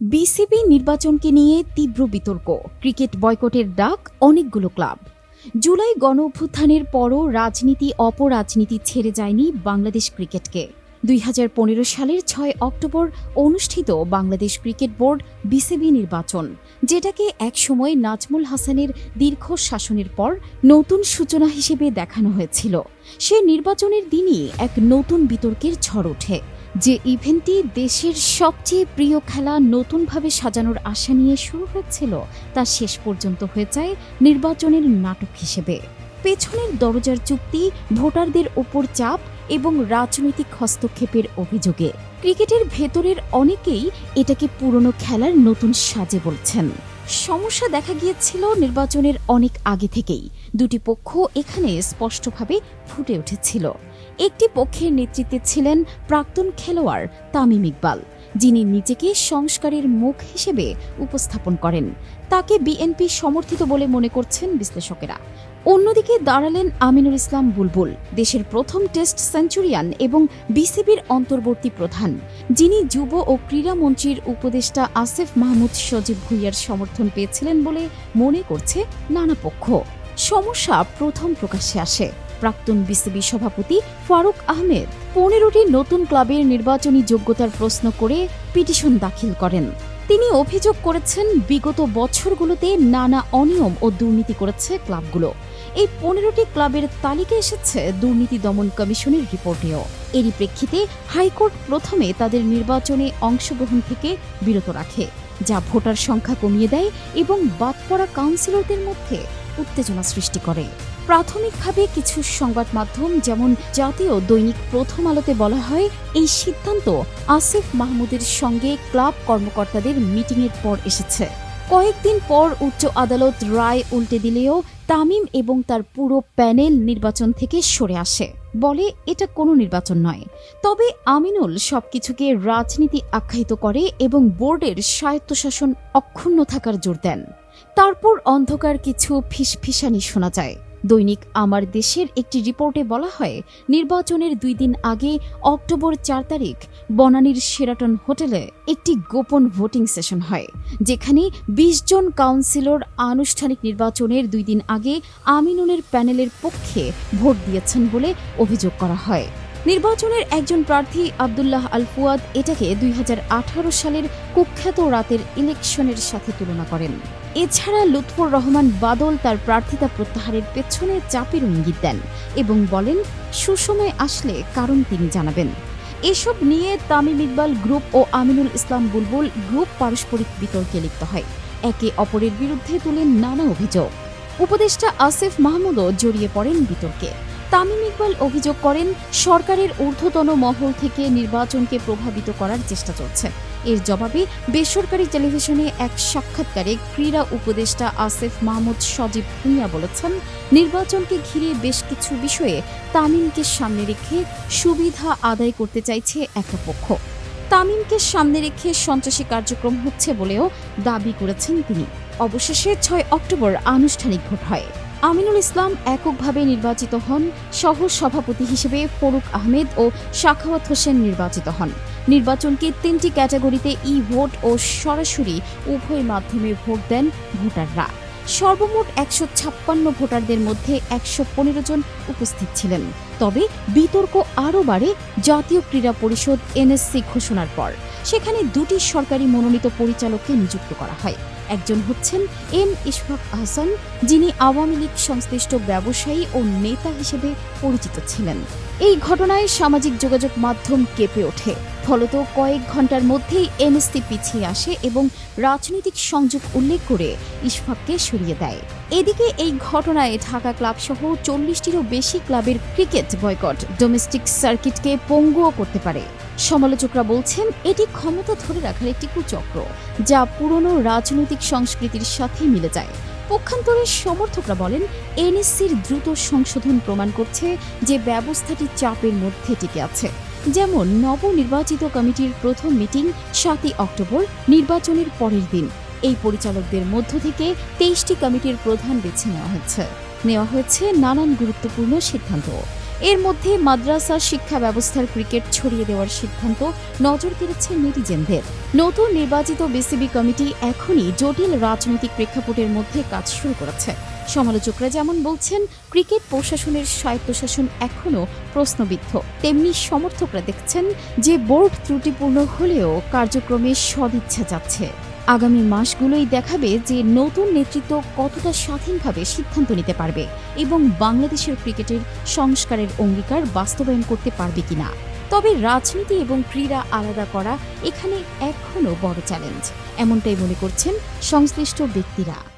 BCB নির্বাচনকে নিয়ে তীব্র বিতর্ক। ক্রিকেট বয়কটের ডাক অনেকগুলো ক্লাব। জুলাই গণ অভ্যুত্থানের পরও রাজনীতি অপরাজনীতি ছেড়ে যায়নি বাংলাদেশ ক্রিকেটকে। দুই হাজার পনেরো সালের ছয় অক্টোবর অনুষ্ঠিত বাংলাদেশ ক্রিকেট বোর্ড বিসিবি নির্বাচন, যেটাকে একসময় নাজমুল হাসানের দীর্ঘ শাসনের পর নতুন সূচনা হিসেবে দেখানো হয়েছিল। সে নির্বাচনের দিনই এক নতুন বিতর্কের ঝড় ওঠে। যে ইভেন্টটি দেশের সবচেয়ে প্রিয় খেলা নতুনভাবে সাজানোর আশা নিয়ে শুরু হয়েছিল, তা শেষ পর্যন্ত হয়ে যায় নির্বাচনের নাটক হিসেবে। পেছনের দরজার চুক্তি, ভোটারদের ওপর চাপ এবং রাজনৈতিক হস্তক্ষেপের অভিযোগে। ক্রিকেটের ভেতরের অনেকেই এটাকে পুরনো খেলার নতুন সাজে বলছেন। সমস্যা দেখা গিয়েছিল নির্বাচনের অনেক আগে থেকেই। দুটি পক্ষ এখানে স্পষ্টভাবে ফুটে উঠেছিল। একটি পক্ষের নেতৃত্বে ছিলেন প্রাক্তন খেলোয়াড় তামিম ইকবাল। যিনি নিজেকে সংস্কারের মুখ হিসেবে উপস্থাপন করেন। তাকে বিএনপি সমর্থিত বলে মনে করছেন বিশ্লেষকেরা। অন্যদিকে দাঁড়ালেন আমিনুল ইসলাম বুলবুল, দেশের প্রথম টেস্ট সেঞ্চুরিয়ান এবং বিসিবির অন্তর্বর্তী প্রধান, যিনি যুব ও ক্রীড়ামন্ত্রীর উপদেষ্টা আসিফ মাহমুদ সজীব ভুইয়ার সমর্থন পেয়েছিলেন বলে মনে করছে নানা পক্ষ। সমস্যা প্রথম প্রকাশ্যে আসে। প্রাক্তন বিসিবি সভাপতি ফারুক আহমেদ পনেরোটি নতুন ক্লাবের নির্বাচনী যোগ্যতার প্রশ্ন করে পিটিশন দাখিল করেন। তিনি অভিযোগ করেছেন, বিগত বছরগুলোতে নানা অনিয়ম ও দুর্নীতি করেছে ক্লাবগুলো। এই পনেরোটি ক্লাবের তালিকা এসেছে দুর্নীতি দমন কমিশনের রিপোর্টেও এরই প্রেক্ষিতে হাইকোর্ট প্রথমে তাদের নির্বাচনে অংশগ্রহণ থেকে বিরত রাখে, যা ভোটার সংখ্যা কমিয়ে দেয় এবং বাদ পড়া কাউন্সিলরদের মধ্যে উত্তেজনা সৃষ্টি করে। প্রাথমিকভাবে কিছু সংবাদ মাধ্যম, যেমন জাতীয় দৈনিক প্রথম আলোতে বলা হয়, এই সিদ্ধান্ত আসিফ মাহমুদের সঙ্গে ক্লাব কর্মকর্তাদের মিটিংয়ের পর এসেছে। কয়েকদিন পর উচ্চ আদালত রায় উল্টে দিলেও তামিম এবং তার পুরো প্যানেল নির্বাচন থেকে সরে আসে। বলে, এটা কোনো নির্বাচন নয়। তবে আমিনুল সবকিছুকে রাজনীতি আখ্যায়িত করে এবং বোর্ডের স্বায়ত্তশাসন অক্ষুণ্ণ থাকার জোর দেন। তারপর অন্ধকার কিছু ফিসফিসানি শোনা যায়। দৈনিক আমার দেশের একটি রিপোর্টে বলা হয়, নির্বাচনের দুই দিন আগে অক্টোবর চার তারিখ বনানীর সেরাটন হোটেলে একটি গোপন ভোটিং সেশন হয়, যেখানে ২০ জন কাউন্সিলর আনুষ্ঠানিক নির্বাচনের দুই দিন আগে আমিনুলের প্যানেলের পক্ষে ভোট দিয়েছেন বলে অভিযোগ করা হয়। নির্বাচনের একজন প্রার্থী আবদুল্লাহ আল ফুয়াদ এটাকে দুই হাজার আঠারো সালের কুখ্যাত রাতের ইলেকশনের সাথে তুলনা করেন। এছাড়া লুৎফর রহমান বাদল তার প্রার্থিতা প্রত্যাহারের পেছনে চাপের ইঙ্গিত দেন এবং বলেন, সুসময় আসলে কারণ তিনি জানাবেন। এসব নিয়ে তামিম ইকবাল গ্রুপ ও আমিনুল ইসলাম বুলবুল গ্রুপ পারস্পরিক বিতর্কে লিপ্ত হয়। একে অপরের বিরুদ্ধে তুলেন নানা অভিযোগ। উপদেষ্টা আসিফ মাহমুদও জড়িয়ে পড়েন বিতর্কে। তামিম ইকবাল অভিযোগ করেন, সরকারের ঊর্ধ্বতন মহল থেকে নির্বাচনকে প্রভাবিত করার চেষ্টা চলছে। এর জবাবে বেসরকারি টেলিভিশনে এক সাক্ষাৎকারে ক্রীড়া উপদেষ্টা আসিফ মাহমুদ সজীব ভুঁইয়া বলেছেন, নির্বাচনকে ঘিরে বেশ কিছু বিষয়ে তামিমকে সামনে রেখে সুবিধা আদায় করতে চাইছে একটা পক্ষ। তামিমকে সামনে রেখে সন্ত্রাসী কার্যক্রম হচ্ছে বলেও দাবি করেছেন তিনি। অবশেষে ছয় অক্টোবর আনুষ্ঠানিক ভোট হয়। আমিনুল ইসলাম এককভাবে নির্বাচিত হন সহ সভাপতি হিসেবে ফরুক আহমেদ ও শাখাওয়াত হোসেন নির্বাচিত হন। নির্বাচনকে তিনটি ক্যাটাগরিতে ই ভোট ও সরাসরি উভয় মাধ্যমে ভোট দেন ভোটাররা। সর্বমোট একশো ছাপ্পান্ন ভোটারদের মধ্যে একশো পনেরো জন উপস্থিত ছিলেন। তবে বিতর্ক আরও বাড়ে জাতীয় ক্রীড়া পরিষদ এনএসসি ঘোষণার পর। সেখানে দুটি সরকারি মনোনীত পরিচালককে নিযুক্ত করা হয়। একজন হচ্ছেন এম ইশফাক আহসান, যিনি আওয়ামী লীগ সংশ্লিষ্ট ব্যবসায়ী ও নেতা হিসেবে পরিচিত ছিলেন। এই ঘটনায় সামাজিক যোগাযোগ মাধ্যম কেঁপে ওঠে। ফলত কয়েক ঘণ্টার মধ্যেই এনএসসি পিছিয়ে আসে এবং রাজনৈতিক সংযোগ উল্লেখ করে ইশফাককে সরিয়ে দেয়। এদিকে এই ঘটনায় ঢাকা ক্লাবসহ চল্লিশটিরও বেশি ক্লাবের ক্রিকেট বয়কট ডোমেস্টিক সার্কিটকে পঙ্গুও করতে পারে। সমালোচকরা বলছেন, এটি ক্ষমতা ধরে রাখার একটি কুচক্র, যা পুরনো রাজনৈতিক সংস্কৃতির সাথে মিলে যায়। পক্ষান্তরে সমর্থকরা বলেন, এনএসসির দ্রুত সংশোধন প্রমাণ করছে যে ব্যবস্থাটি চাপের মধ্যে টিকে আছে। যেমন নবনির্বাচিত কমিটির প্রথম মিটিং সাতই অক্টোবর, নির্বাচনের পরের দিন। এই পরিচালকদের মধ্য থেকে তেইশটি কমিটির প্রধান বেছে নেওয়া হয়েছে। নেওয়া হয়েছে নানান গুরুত্বপূর্ণ সিদ্ধান্ত। এর মধ্যে মাদ্রাসা শিক্ষা ব্যবস্থার ক্রিকেট ছড়িয়ে দেওয়ার সিদ্ধান্ত নজর কেড়েছে নেটিজেনদের। নতুন নির্বাচিত বিসিবি কমিটি এখনই জটিল রাজনৈতিক প্রেক্ষাপটের মধ্যে কাজ শুরু করেছে। সমালোচকরা যেমন বলছেন, ক্রিকেট প্রশাসনের স্বায়ত্তশাসন এখনও প্রশ্নবিদ্ধ। তেমনি সমর্থকরা দেখছেন যে বোর্ড ত্রুটিপূর্ণ হলেও কার্যক্রমে সদিচ্ছা যাচ্ছে। আগামী মাসগুলোই দেখাবে যে নতুন নেতৃত্ব কতটা স্বাধীনভাবে সিদ্ধান্ত নিতে পারবে এবং বাংলাদেশের ক্রিকেটের সংস্কারের অঙ্গীকার বাস্তবায়ন করতে পারবে কিনা। তবে রাজনীতি এবং ক্রীড়া আলাদা করা এখানে এখনও বড় চ্যালেঞ্জ। এমনটাই মনে করছেন সংশ্লিষ্ট ব্যক্তিরা।